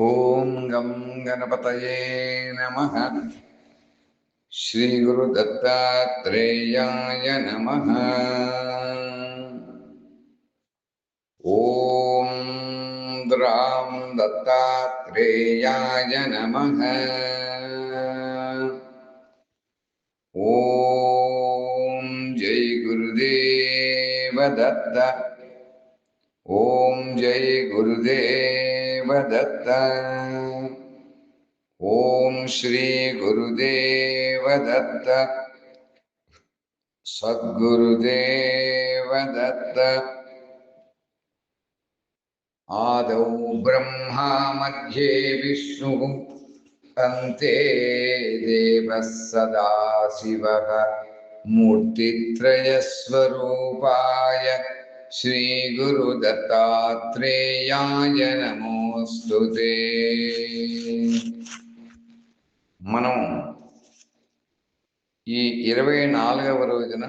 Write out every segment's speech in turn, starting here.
ॐ गं गणपतये नमः। श्रीगुरुदत्तात्रेयाय नमः। ॐ द्रां दत्तात्रेयाय नमः। ॐ जय गुरुदेव दत्त। ॐ जय गुरुदेव दत्त ॐ श्रीगुरुदेवदत्त सद्गुरुदेवदत्त आदौ ब्रह्मा मध्ये विष्णुः अन्ते देवः सदाशिवः मूर्तित्रयस्वरूपाय श्रीगुरुदत्तात्रेयाय नमो మనం ఈ ఇరవై నాలుగవ రోజున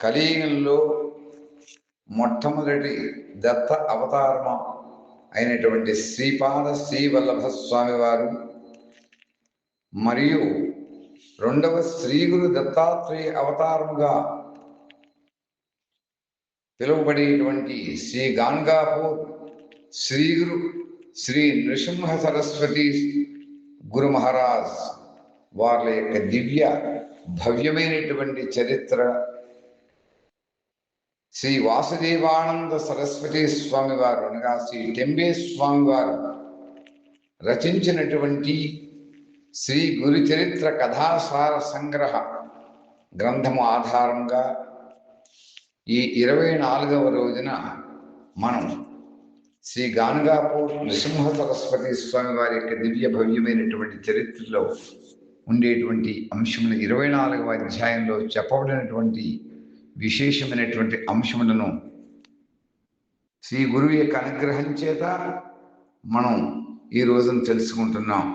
కలియుగంలో మొట్టమొదటి దత్త అవతారమ అయినటువంటి శ్రీపాద శ్రీవల్లభ స్వామి వారు మరియు రెండవ శ్రీగురు దత్తాత్రేయ అవతారముగా పిలువబడేటువంటి శ్రీ గాన్గాపూర్ శ్రీ గురు శ్రీ నృసింహ సరస్వతి గురు మహారాజ్ వాళ్ళ యొక్క దివ్య భవ్యమైనటువంటి చరిత్ర శ్రీ వాసుదేవానంద సరస్వతి స్వామి వారు అనగా శ్రీ టెంబే స్వామి వారు రచించినటువంటి శ్రీ గురు చరిత్ర కథాసార సంగ్రహ గ్రంథము ఆధారంగా ఈ ఇరవై నాలుగవ రోజున మనం శ్రీ గానగాపూర్ నృసింహ సరస్వతి స్వామి వారి యొక్క దివ్య భవ్యమైనటువంటి చరిత్రలో ఉండేటువంటి అంశములు ఇరవై నాలుగవ అధ్యాయంలో చెప్పబడినటువంటి విశేషమైనటువంటి అంశములను శ్రీ గురువు యొక్క అనుగ్రహం చేత మనం ఈ రోజున తెలుసుకుంటున్నాం.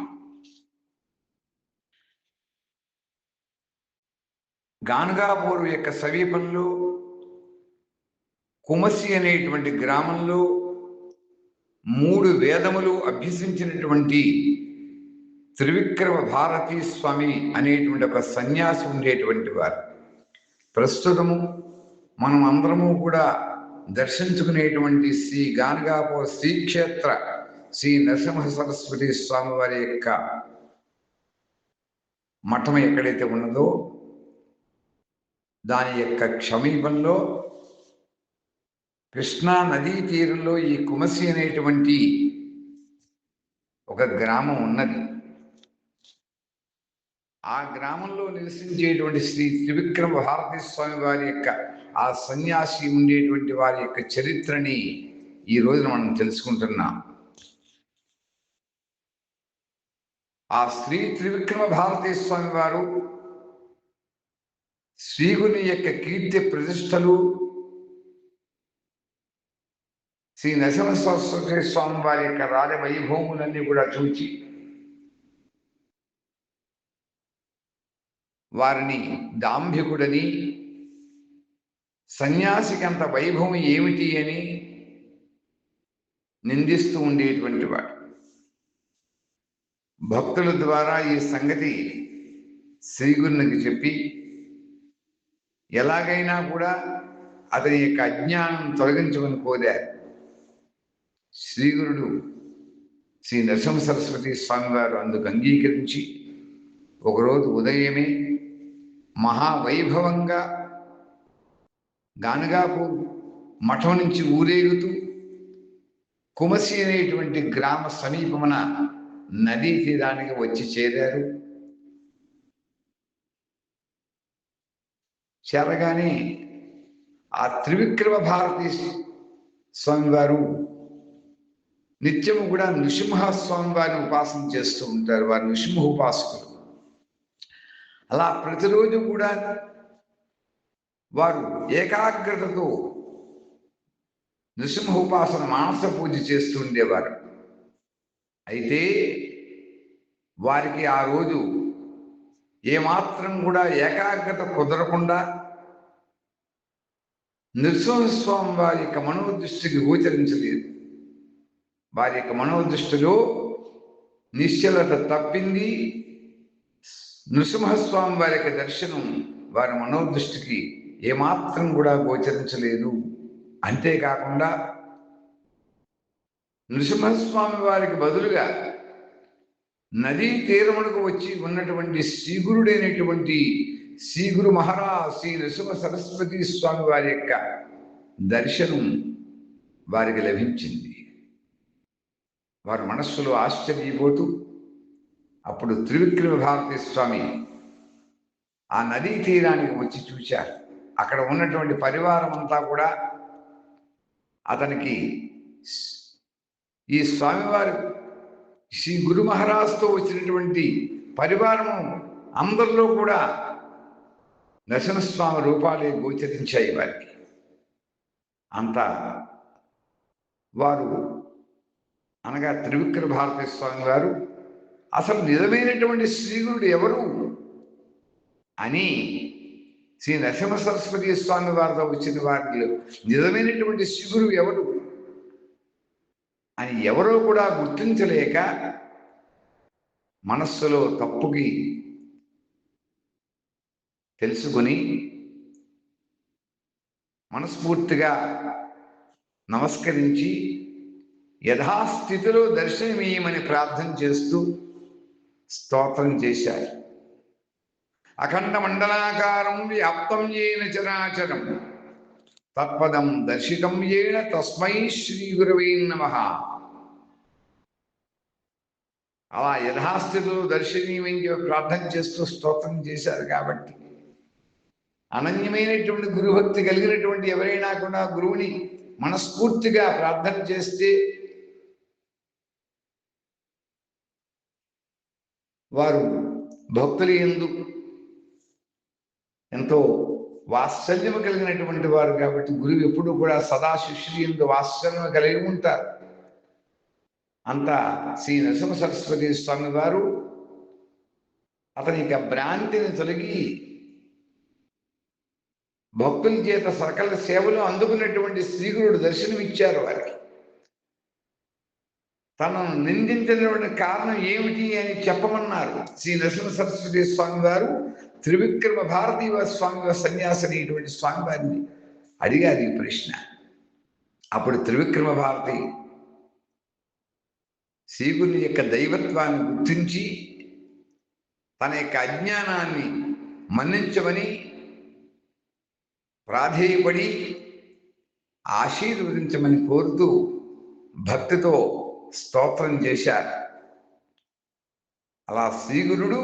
గానగాపూర్ యొక్క సమీపంలో కుమసి అనేటువంటి గ్రామంలో మూడు వేదములు అభ్యసించినటువంటి త్రివిక్రమ భారతీ స్వామి అనేటువంటి ఒక సన్యాసి ఉండేటువంటి వారు. ప్రస్తుతము మనం అందరము కూడా దర్శించుకునేటువంటి శ్రీ గానగాపో శ్రీక్షేత్ర శ్రీ నరసింహ సరస్వతి స్వామి వారి యొక్క మఠం ఎక్కడైతే ఉన్నదో దాని యొక్క క్షమీపంలో కృష్ణా నదీ తీరంలో ఈ కుమసి అనేటువంటి ఒక గ్రామం ఉన్నది. ఆ గ్రామంలో నివసించేటువంటి శ్రీ త్రివిక్రమ భారతీ స్వామి వారి యొక్క ఆ సన్యాసి ఉండేటువంటి వారి యొక్క చరిత్రని ఈ రోజున మనం తెలుసుకుంటున్నాం. ఆ శ్రీ త్రివిక్రమ భారతీ స్వామి వారు శ్రీగుని యొక్క కీర్తి ప్రతిష్టలు శ్రీ నరసింహ సరస్వతి స్వామి వారి యొక్క రాజ వైభవములన్నీ కూడా చూచి వారిని దాంభికుడని సన్యాసికి అంత వైభవం ఏమిటి అని నిందిస్తూ ఉండేటువంటి వాడు. భక్తుల ద్వారా ఈ సంగతి శ్రీగురునికి చెప్పి ఎలాగైనా కూడా అతని యొక్క అజ్ఞానం తొలగించమని కోరారు. శ్రీగురుడు శ్రీ నరసింహ సరస్వతి స్వామివారు అందుకు అంగీకరించి ఒకరోజు ఉదయమే మహావైభవంగా గానగాపూర్ మఠం నుంచి ఊరేగుతూ కుమసి అనేటువంటి గ్రామ సమీపమున నదీ తీరానికి వచ్చి చేరారు. చేరగానే ఆ త్రివిక్రమ భారతీ స్వామివారు నిత్యము కూడా నృసింహస్వామి వారిని ఉపాసన చేస్తూ ఉంటారు వారు నృసింహ ఉపాసకులు. అలా ప్రతిరోజు కూడా వారు ఏకాగ్రతతో నృసింహ ఉపాసన మానస పూజ చేస్తూ ఉండేవారు. అయితే వారికి ఆ రోజు ఏమాత్రం కూడా ఏకాగ్రత కుదరకుండా నృసింహస్వామి వారి యొక్క మనోదృష్టికి గోచరించలేదు. వారి యొక్క మనోదృష్టిలో నిశ్చలత తప్పింది. నృసింహస్వామి వారి యొక్క దర్శనం వారి మనోదృష్టికి ఏమాత్రం కూడా గోచరించలేదు. అంతేకాకుండా నృసింహస్వామి వారికి బదులుగా నదీ తీరమునకు వచ్చి ఉన్నటువంటి శ్రీగురుడైనటువంటి శ్రీగురు మహారాజ్ శ్రీ నృసింహ సరస్వతి స్వామి వారి యొక్క దర్శనం వారికి లభించింది. వారి మనస్సులో ఆశ్చర్యపోతూ అప్పుడు త్రివిక్రమ భారతీ స్వామి ఆ నదీ తీరానికి వచ్చి చూశారు. అక్కడ ఉన్నటువంటి పరివారం అంతా కూడా అతనికి ఈ స్వామివారు శ్రీ గురు మహారాజ్తో వచ్చినటువంటి పరివారము అందరిలో కూడా నరసింహస్వామి రూపాలే గోచరించాయి వారికి. అంత వారు అనగా త్రివిక్ర భారతీ స్వామి వారు అసలు నిజమైనటువంటి శ్రీగురుడు ఎవరు? అని శ్రీ నరసింహ సరస్వతి స్వామి వారితో వచ్చిన వారిలో నిజమైనటువంటి శ్రీగురు ఎవరు? అని ఎవరో కూడా గుర్తించలేక మనస్సులో తప్పుకి తెలుసుకొని మనస్ఫూర్తిగా నమస్కరించి యథాస్థితిలో దర్శనమేయమని ప్రార్థన చేస్తూ స్తోత్రం చేశారు. అఖండ మండలాకారం వ్యాప్తం ఏన చరాచరం. తత్పదం దర్శితం ఏన తస్మై శ్రీ గురవే నమ. అలా యథాస్థితిలో దర్శనీయమని ప్రార్థన చేస్తూ స్తోత్రం చేశారు కాబట్టి అనన్యమైనటువంటి గురుభక్తి కలిగినటువంటి ఎవరైనా కూడా గురువుని మనస్ఫూర్తిగా ప్రార్థన చేస్తే వారు భక్తుల ఎందు ఎంతో వాత్సల్యము కలిగినటువంటి వారు కాబట్టి గురువు ఎప్పుడు కూడా సదా శిష్యులు ఎందు వాత్సల్యం కలిగి ఉంటారు. అంత శ్రీ నరసింహ సరస్వతి స్వామి వారు అతని యొక్క భ్రాంతిని తొలగి భక్తుల చేత సకల సేవలు అందుకున్నటువంటి శ్రీగురుడు దర్శనమిచ్చారు వారికి. తనను నిందించినటువంటి కారణం ఏమిటి అని చెప్పమన్నారు. శ్రీ నరసింహ సరస్వతి స్వామి వారు త్రివిక్రమ భారతీయ స్వామి సన్యాసి అనేటువంటి స్వామి వారిని అడిగారు ఈ ప్రశ్న. అప్పుడు త్రివిక్రమ భారతి శ్రీగురుని యొక్క దైవత్వాన్ని గుర్తించి తన యొక్క అజ్ఞానాన్ని మన్నించమని ప్రాధేయపడి ఆశీర్వదించమని కోరుతూ భక్తితో స్తోత్రం చేశారు. అలా శ్రీగురుడు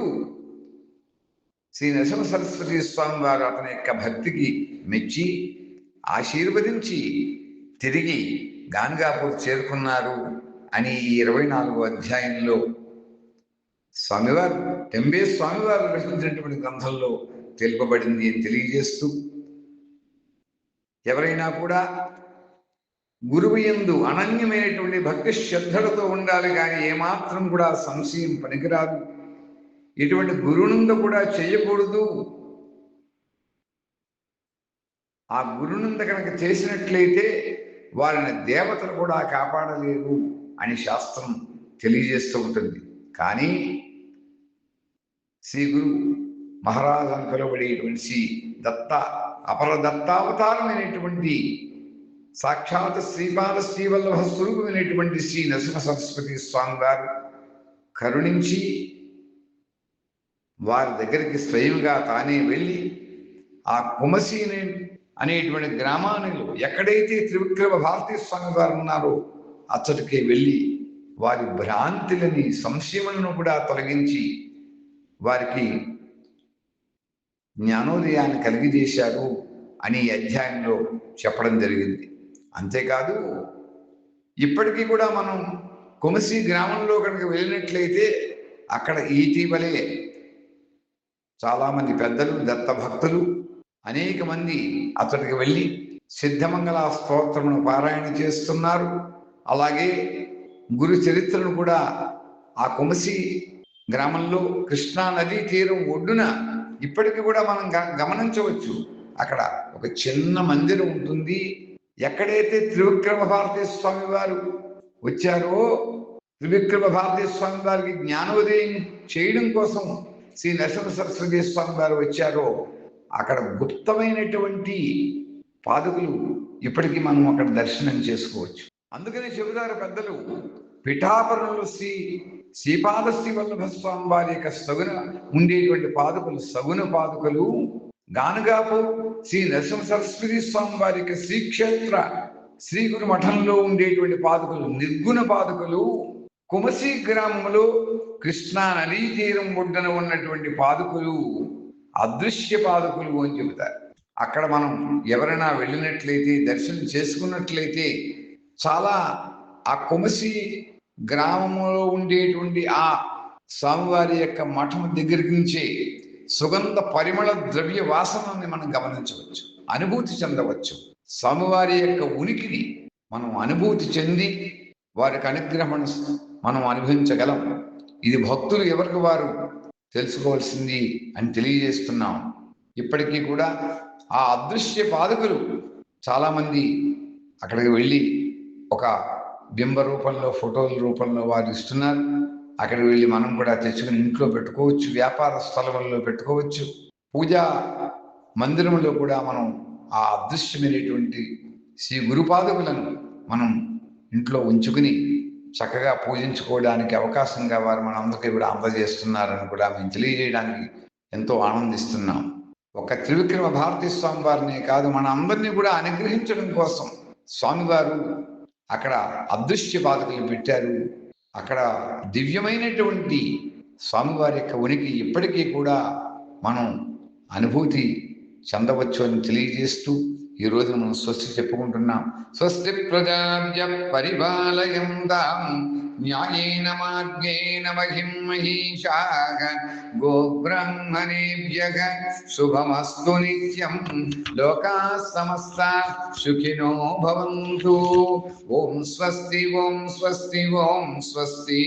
శ్రీ నరసింహ సరస్వతి స్వామి వారు అతని యొక్క భక్తికి మెచ్చి ఆశీర్వదించి తిరిగి గాన్గాపూర్ చేరుకున్నారు అని ఈ ఇరవై నాలుగో అధ్యాయంలో స్వామివారు టెంబే స్వామివారు రచించినటువంటి గ్రంథంలో తెలుపబడింది అని తెలియజేస్తూ ఎవరైనా కూడా గురువు ఎందు అనన్యమైనటువంటి భక్తి శ్రద్ధలతో ఉండాలి కానీ ఏమాత్రం కూడా సంశయం పనికిరాదు. ఇటువంటి గురునంద కూడా చేయకూడదు. ఆ గురునంద కనుక చేసినట్లయితే వారిని దేవతలు కూడా కాపాడలేరు అని శాస్త్రం తెలియజేస్తూ ఉంటుంది. కానీ శ్రీ గురు మహారాజ్ అని పిలువబడేటువంటి శ్రీ దత్త అపర దత్తావతారమైనటువంటి సాక్షాత్ శ్రీపాద శ్రీవల్లభ స్వరూపమైనటువంటి శ్రీ నరసింహ సరస్వతి స్వామి వారు కరుణించి వారి దగ్గరికి స్వయంగా తానే వెళ్ళి ఆ కుమసి అనేటువంటి గ్రామానిలో ఎక్కడైతే త్రివిక్రమ భారతీ స్వామి వారు ఉన్నారో అచ్చటికి వెళ్ళి వారి భ్రాంతులని సంశయములను కూడా తొలగించి వారికి జ్ఞానోదయాన్ని కలిగజేశారు అని అధ్యాయంలో చెప్పడం జరిగింది. అంతేకాదు ఇప్పటికీ కూడా మనం కొమసి గ్రామంలో కనుక వెళ్ళినట్లయితే అక్కడ ఇటీవలే చాలామంది పెద్దలు దత్త భక్తులు అనేక మంది అతడికి వెళ్ళి సిద్ధమంగళ స్తోత్రమును పారాయణ చేస్తున్నారు. అలాగే గురు చరిత్రను కూడా ఆ కొమసి గ్రామంలో కృష్ణా నదీ తీరం ఒడ్డున ఇప్పటికి కూడా మనం గ- గమనించవచ్చు. అక్కడ ఒక చిన్న మందిరం ఉంటుంది. ఎక్కడైతే త్రివిక్రమ భారతీ స్వామి వారు వచ్చారో త్రివిక్రమ భారతీ స్వామి వారికి జ్ఞానోదయం చేయడం కోసం శ్రీ నరసింహ సరస్వతి స్వామి వారు వచ్చారో అక్కడ గుప్తమైనటువంటి పాదుకులు ఇప్పటికీ మనం అక్కడ దర్శనం చేసుకోవచ్చు. అందుకని చెబుతారు పెద్దలు పిఠాపురంలో శ్రీ శ్రీపాదశ్రీ వల్లభ స్వామి వారి యొక్క సగున ఉండేటువంటి పాదుకలు సగున పాదుకలు గానుగాపు శ్రీ నరసింహ సరస్వతి స్వామి వారి యొక్క శ్రీక్షేత్ర శ్రీ గురు మఠంలో ఉండేటువంటి పాదుకలు నిర్గుణ పాదుకలు కుమసి గ్రామంలో కృష్ణా నదీ తీరం ఒడ్డున ఉన్నటువంటి పాదుకలు అదృశ్య పాదుకులు అని చెబుతారు. అక్కడ మనం ఎవరైనా వెళ్ళినట్లయితే దర్శనం చేసుకున్నట్లయితే చాలా ఆ కుమసి గ్రామంలో ఉండేటువంటి ఆ స్వామివారి యొక్క మఠం దగ్గరికి నుంచే సుగంధ పరిమళ ద్రవ్య వాసనని మనం గమనించవచ్చు అనుభూతి చెందవచ్చు. స్వామివారి యొక్క ఉనికిని మనం అనుభూతి చెంది వారికి అనుగ్రహం మనం అనుభవించగలం. ఇది భక్తులు ఎవరికి వారు తెలుసుకోవాల్సింది అని తెలియజేస్తున్నాం. ఇప్పటికీ కూడా ఆ అదృశ్య పాదకులు చాలామంది అక్కడికి వెళ్ళి ఒక బింబ రూపంలో ఫోటోల రూపంలో వారు ఇస్తున్నారు. అక్కడికి వెళ్ళి మనం కూడా తెచ్చుకుని ఇంట్లో పెట్టుకోవచ్చు వ్యాపార స్థలంలో పెట్టుకోవచ్చు. పూజా మందిరంలో కూడా మనం ఆ అదృశ్యమైనటువంటి శ్రీ గురుపాదకులను మనం ఇంట్లో ఉంచుకుని చక్కగా పూజించుకోవడానికి అవకాశంగా వారు మన అందరికీ కూడా అందజేస్తున్నారని కూడా మేము తెలియజేయడానికి ఎంతో ఆనందిస్తున్నాం. ఒక త్రివిక్రమ భారతీ స్వామి వారిని కాదు మన అందరినీ కూడా అనుగ్రహించడం కోసం స్వామివారు అక్కడ అదృశ్య బాధకులు పెట్టారు. అక్కడ దివ్యమైనటువంటి స్వామివారి యొక్క ఉనికి ఇప్పటికీ కూడా మనం అనుభూతి చెందవచ్చు అని తెలియజేస్తూ ఈ రోజు మనం స్వస్తి చెప్పుకుంటున్నాం. స్వస్తి ప్రజాభ్య పరిపాలయంతాం न्यायेन मार्गेण महिं महिषाः गोब्रह्मणेभ्यः शुभमस्तु नित्यं। लोकाः समस्ता सुखिनो भवन्तु। ॐ स्वस्ति ॐ स्वस्ति ॐ स्वस्ति।